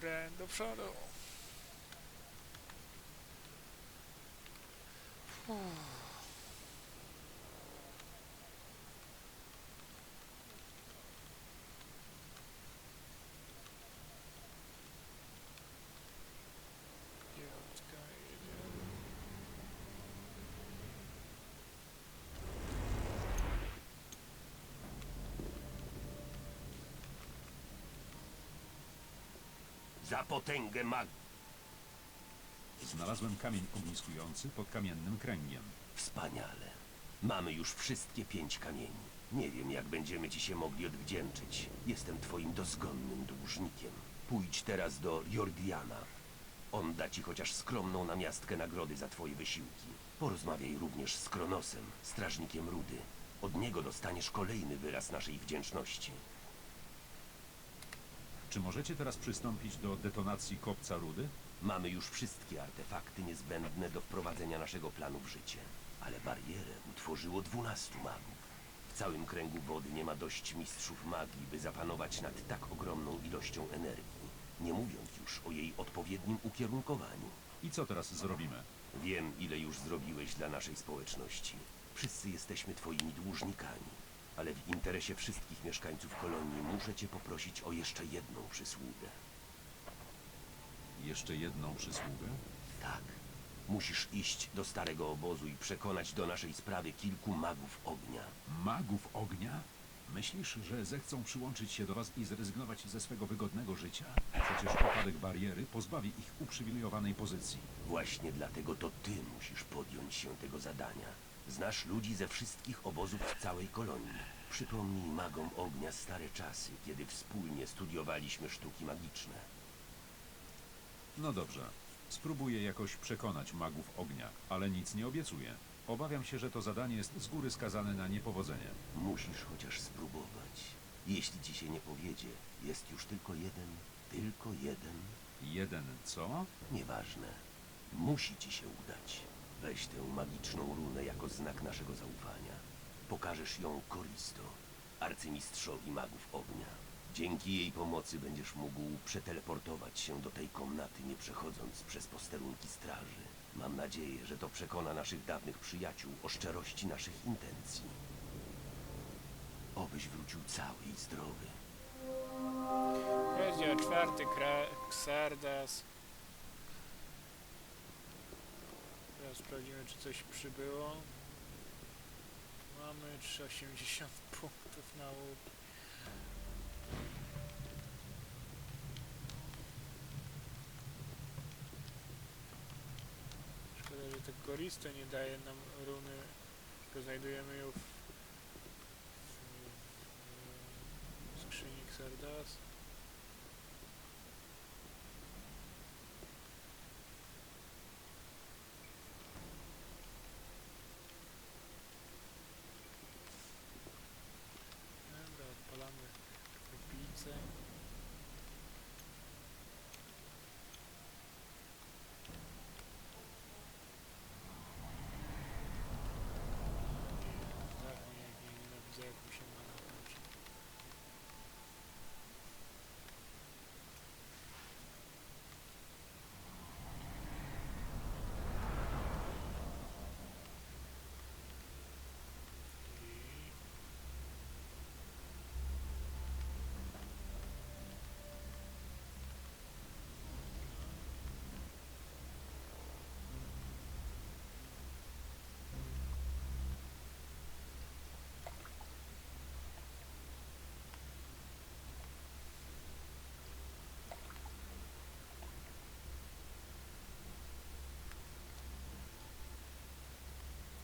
grę do przodu. Uff. Za potęgę mag... Znalazłem kamień ogniskujący pod kamiennym kręgiem. Wspaniale. Mamy już wszystkie pięć kamieni. Nie wiem, jak będziemy ci się mogli odwdzięczyć. Jestem twoim dozgonnym dłużnikiem. Pójdź teraz do Jordiana. On da ci chociaż skromną namiastkę nagrody za twoje wysiłki. Porozmawiaj również z Kronosem, strażnikiem Rudy. Od niego dostaniesz kolejny wyraz naszej wdzięczności. Czy możecie teraz przystąpić do detonacji kopca rudy? Mamy już wszystkie artefakty niezbędne do wprowadzenia naszego planu w życie. Ale barierę utworzyło dwunastu magów. W całym kręgu wody nie ma dość mistrzów magii, by zapanować nad tak ogromną ilością energii. Nie mówiąc już o jej odpowiednim ukierunkowaniu. I co teraz zrobimy? Wiem, ile już zrobiłeś dla naszej społeczności. Wszyscy jesteśmy twoimi dłużnikami. Ale w interesie wszystkich mieszkańców kolonii muszę cię poprosić o jeszcze jedną przysługę. Jeszcze jedną przysługę? Tak. Musisz iść do starego obozu i przekonać do naszej sprawy kilku magów ognia. Magów ognia? Myślisz, że zechcą przyłączyć się do was i zrezygnować ze swego wygodnego życia? Przecież upadek bariery pozbawi ich uprzywilejowanej pozycji. Właśnie dlatego to ty musisz podjąć się tego zadania. Znasz ludzi ze wszystkich obozów w całej kolonii. Przypomnij magom ognia stare czasy, kiedy wspólnie studiowaliśmy sztuki magiczne. No dobrze. Spróbuję jakoś przekonać magów ognia, ale nic nie obiecuję. Obawiam się, że to zadanie jest z góry skazane na niepowodzenie. Musisz chociaż spróbować. Jeśli ci się nie powiedzie, jest już tylko jeden, tylko jeden. Jeden co? Nieważne. Musi ci się udać. Weź tę magiczną runę jako znak naszego zaufania. Pokażesz ją Koristo, arcymistrzowi magów ognia. Dzięki jej pomocy będziesz mógł przeteleportować się do tej komnaty, nie przechodząc przez posterunki straży. Mam nadzieję, że to przekona naszych dawnych przyjaciół o szczerości naszych intencji. Obyś wrócił cały i zdrowy. Rozdział czwarty, Xardas. Teraz sprawdzimy, czy coś przybyło. Mamy 380 punktów nauki. Szkoda, że to Goristo nie daje nam runy, tylko znajdujemy ją w, w, w skrzyni Xardas. Dobra, odpalamy krupicę. Tak, nie, nie nienawidzę jak mi się mana kończy. I...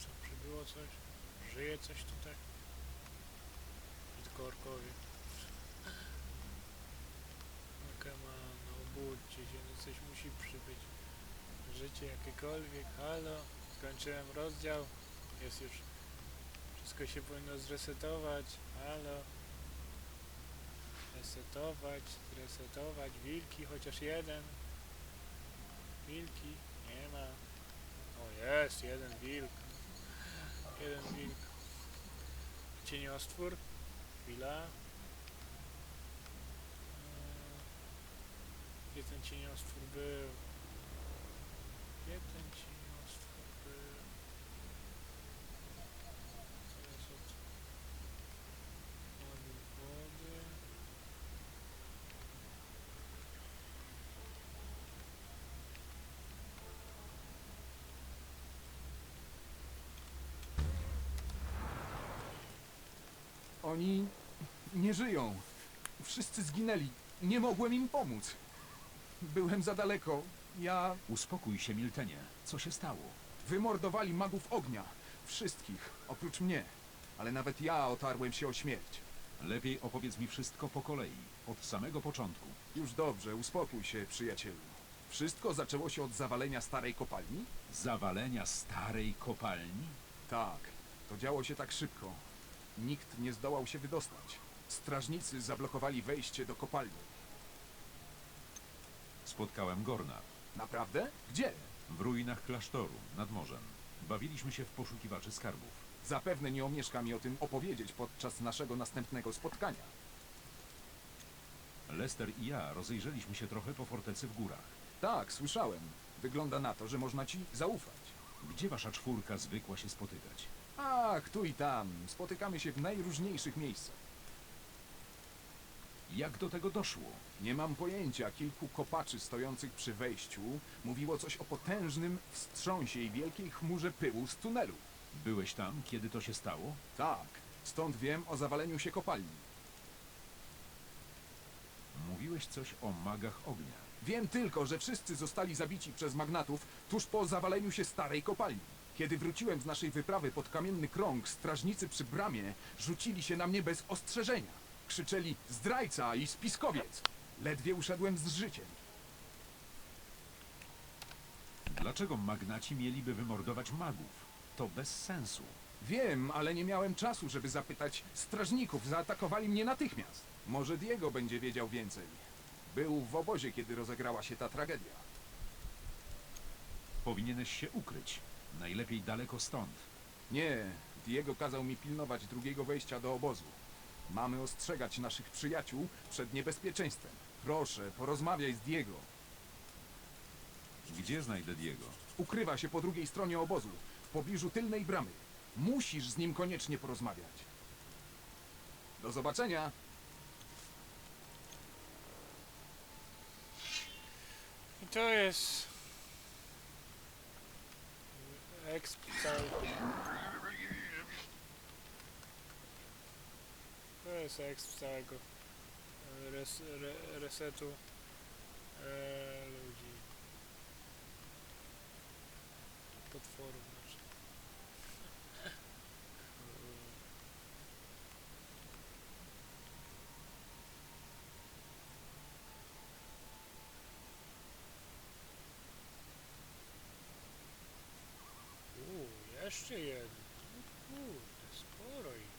Co, przybyło coś? Żyje coś tutaj? Tylko orkowie? No come on, obudźcie się, no coś musi przybyć. Życie jakiekolwiek, halo? Skończyłem rozdział, jest już... Wszystko się powinno zresetować, halo? Resetować, zresetować, wilki, chociaż jeden. Wilki, nie ma. O jest, jeden wilk. Jeden wilk. Cieniostwór. Chwila. Eee, Gdzie ten cieniostwór był? Gdzie ten cieniostwór był? Co jest od magów wody? Oni nie żyją. Wszyscy zginęli. Nie mogłem im pomóc. Byłem za daleko. Ja Uspokój się, Miltenie. Co się stało? wymordowali magów ognia. Wszystkich, oprócz mnie. Ale nawet ja otarłem się o śmierć. Lepiej opowiedz mi wszystko po kolei, od samego początku. Już dobrze, uspokój się, przyjacielu. Wszystko zaczęło się od zawalenia starej kopalni? Zawalenia starej kopalni? Tak, to działo się tak szybko. Nikt nie zdołał się wydostać. Strażnicy zablokowali wejście do kopalni. Spotkałem Gorna. Naprawdę? Gdzie? W ruinach klasztoru, nad morzem. Bawiliśmy się w poszukiwaczy skarbów. Zapewne nie omieszka mi o tym opowiedzieć podczas naszego następnego spotkania. Lester i ja rozejrzeliśmy się trochę po fortecy w górach. Tak, słyszałem. Wygląda na to, że można ci zaufać. Gdzie wasza czwórka zwykła się spotykać? Ach, tu i tam. Spotykamy się w najróżniejszych miejscach. Jak do tego doszło? Nie mam pojęcia. Kilku kopaczy stojących przy wejściu mówiło coś o potężnym wstrząsie i wielkiej chmurze pyłu z tunelu. Byłeś tam, kiedy to się stało? Tak, stąd wiem o zawaleniu się kopalni. Mówiłeś coś o magach ognia. Wiem tylko, że wszyscy zostali zabici przez magnatów tuż po zawaleniu się starej kopalni. Kiedy wróciłem z naszej wyprawy pod kamienny krąg, strażnicy przy bramie rzucili się na mnie bez ostrzeżenia. Krzyczeli zdrajca i spiskowiec. Ledwie uszedłem z życiem. Dlaczego magnaci mieliby wymordować magów? To bez sensu. Wiem, ale nie miałem czasu, żeby zapytać strażników. Zaatakowali mnie natychmiast. Może Diego będzie wiedział więcej. Był w obozie, kiedy rozegrała się ta tragedia. Powinieneś się ukryć. Najlepiej daleko stąd. Nie, Diego kazał mi pilnować drugiego wejścia do obozu. Mamy ostrzegać naszych przyjaciół przed niebezpieczeństwem. Proszę, porozmawiaj z Diego. Gdzie znajdę Diego? Ukrywa się po drugiej stronie obozu, w pobliżu tylnej bramy. Musisz z nim koniecznie porozmawiać. Do zobaczenia. I to jest... Exp całego... To jest exp całego res, re, resetu e, ludzi. Potworów znaczy. Uuu, jeszcze jeden. No Kurde, sporo ich.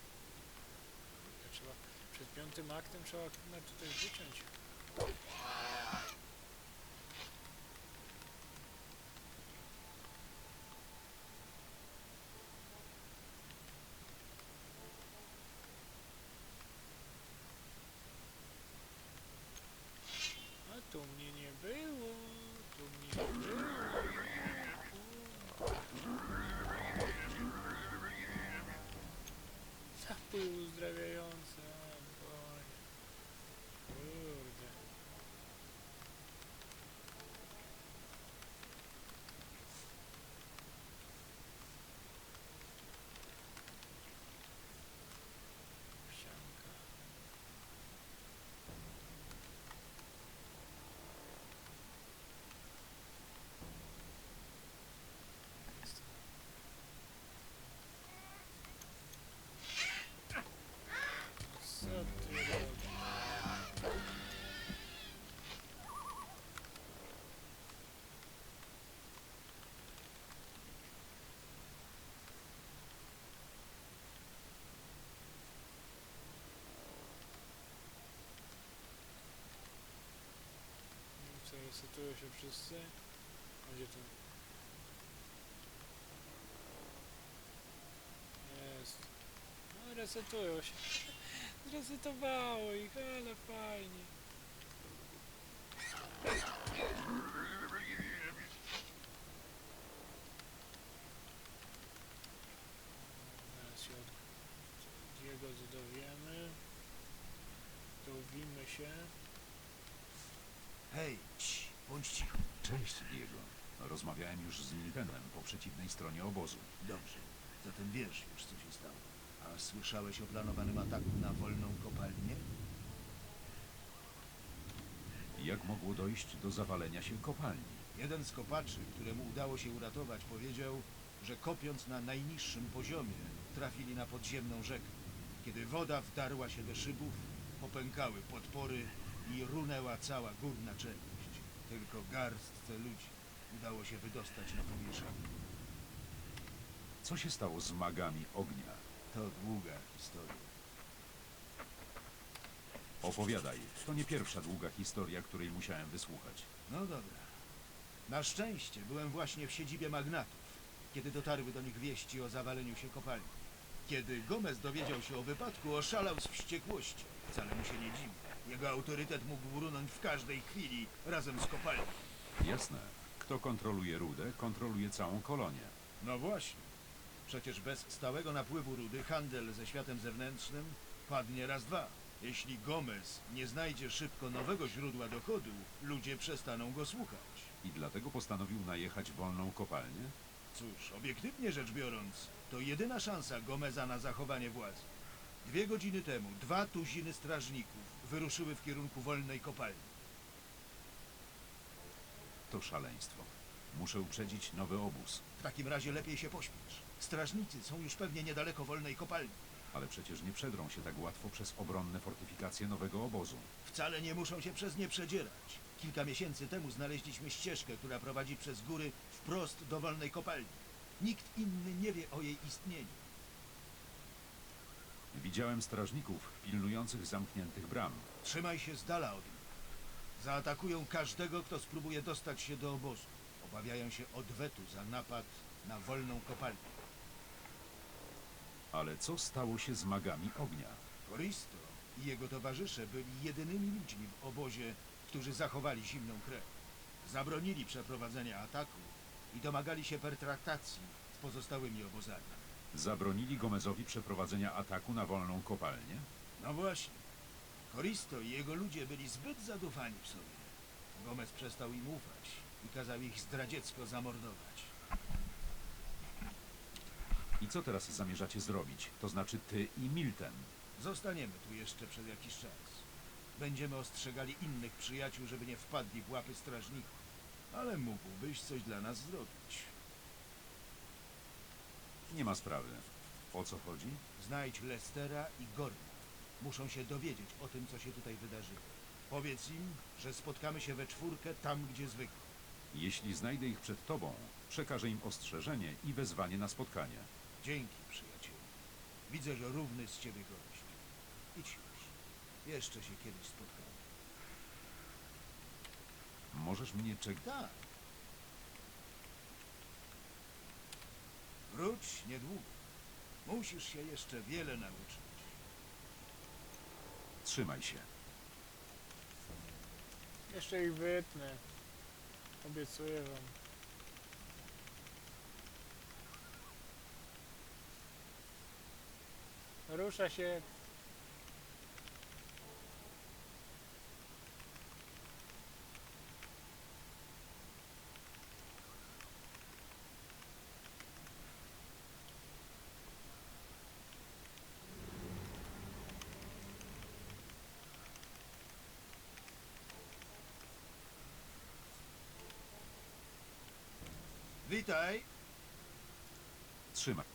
Kurde, trzeba, przed piątym aktem trzeba chyba tutaj wyciąć. Zrespią się wszyscy. A gdzie ten? Jest. No resetują się. Zresetowało ich, ale fajnie. Teraz się od dowiemy. Się. Hej, cii bądź cicho. Cześć, Diego. Rozmawiałem już z Miltenem po przeciwnej stronie obozu. Dobrze, zatem wiesz już, co się stało. A słyszałeś o planowanym ataku na wolną kopalnię? Jak mogło dojść do zawalenia się kopalni? Jeden z kopaczy, któremu udało się uratować, powiedział, że kopiąc na najniższym poziomie, trafili na podziemną rzekę. Kiedy woda wdarła się do szybów, popękały podpory i runęła cała górna część. Tylko garstce ludzi udało się wydostać na powierzchnię. Co się stało z magami ognia? To długa historia. Opowiadaj. To nie pierwsza długa historia, której musiałem wysłuchać. No dobra. Na szczęście byłem właśnie w siedzibie magnatów, kiedy dotarły do nich wieści o zawaleniu się kopalni. Kiedy Gomez dowiedział się o wypadku, oszalał z wściekłości. Wcale mu się nie dziwi. Jego autorytet mógł runąć w każdej chwili razem z kopalnią. Jasne. Kto kontroluje rudę, kontroluje całą kolonię. No właśnie. Przecież bez stałego napływu rudy handel ze światem zewnętrznym padnie raz dwa. Jeśli Gomez nie znajdzie szybko nowego źródła dochodu, ludzie przestaną go słuchać. I dlatego postanowił najechać wolną kopalnię? Cóż, obiektywnie rzecz biorąc, to jedyna szansa Gomeza na zachowanie władzy. Dwie godziny temu dwa tuziny strażników wyruszyły w kierunku wolnej kopalni. To szaleństwo. Muszę uprzedzić nowy obóz. W takim razie lepiej się pośpiesz. Strażnicy są już pewnie niedaleko wolnej kopalni. Ale przecież nie przedrą się tak łatwo przez obronne fortyfikacje nowego obozu. Wcale nie muszą się przez nie przedzierać. Kilka miesięcy temu znaleźliśmy ścieżkę, która prowadzi przez góry wprost do wolnej kopalni. Nikt inny nie wie o jej istnieniu. Widziałem strażników pilnujących zamkniętych bram. Trzymaj się z dala od nich. Zaatakują każdego, kto spróbuje dostać się do obozu. Obawiają się odwetu za napad na wolną kopalnię. Ale co stało się z magami ognia? Koristo i jego towarzysze byli jedynymi ludźmi w obozie, którzy zachowali zimną krew. Zabronili przeprowadzenia ataku i domagali się pertraktacji z pozostałymi obozami. Zabronili Gomezowi przeprowadzenia ataku na wolną kopalnię? No właśnie. Koristo i jego ludzie byli zbyt zadufani w sobie. Gomez przestał im ufać i kazał ich zdradziecko zamordować. I co teraz zamierzacie zrobić? To znaczy ty i Milten. Zostaniemy tu jeszcze przez jakiś czas. Będziemy ostrzegali innych przyjaciół, żeby nie wpadli w łapy strażników. Ale mógłbyś coś dla nas zrobić. Nie ma sprawy. O co chodzi? Znajdź Lestera i Gorna. Muszą się dowiedzieć o tym, co się tutaj wydarzyło. Powiedz im, że spotkamy się we czwórkę tam, gdzie zwykle. Jeśli znajdę ich przed tobą, przekażę im ostrzeżenie i wezwanie na spotkanie. Dzięki, przyjacielu. Widzę, że równy z ciebie gość. Idź już. Jeszcze się kiedyś spotkamy. Możesz mnie czekać. Tak. Wróć niedługo. Musisz się jeszcze wiele nauczyć. Trzymaj się. Jeszcze ich wytnę. Obiecuję wam. Rusza się. Witaj. Trzymaj.